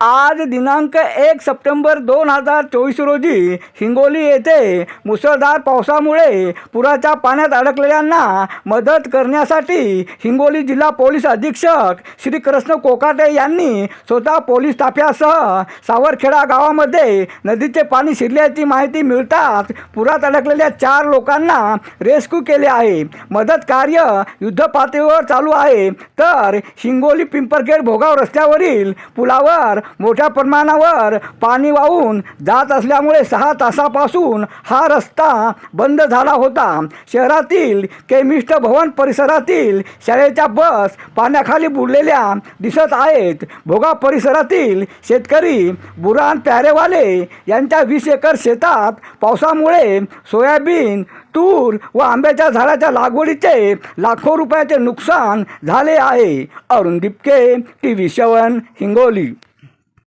आज दिनांक एक सप्टेंबर दोन हजार चोवीस रोजी हिंगोली येथे मुसळधार पावसामुळे पुराच्या पाण्यात अडकलेल्यांना मदत करण्यासाठी हिंगोली जिल्हा पोलीस अधीक्षक श्री कृष्ण कोकाटे यांनी स्वतः पोलीस ताफ्यासह सावरखेडा गावामध्ये नदीचे पाणी शिरल्याची माहिती मिळताच पुरात अडकलेल्या चार लोकांना रेस्क्यू केले आहे. मदत कार्य युद्धपातळीवर चालू आहे. तर हिंगोली पिंपरखेड भोगाव रस्त्यावरील पुलावर मोठ्या प्रमाणावर पाणी वाहून जात असल्यामुळे सहा तासापासून हा रस्ता बंद झाला होता. शहरातील केमिस्ट भवन परिसरातील शाळेच्या बस पाण्याखाली बुडलेल्या दिसत आहेत. भोगा परिसरातील शेतकरी बुरान प्यारेवाले यांच्या वीस एकर शेतात पावसामुळे सोयाबीन तूर व आंब्याच्या झाडाच्या लागवडीचे लाखो रुपयाचे नुकसान झाले आहे. Arun Dipke T V seven Hingoli.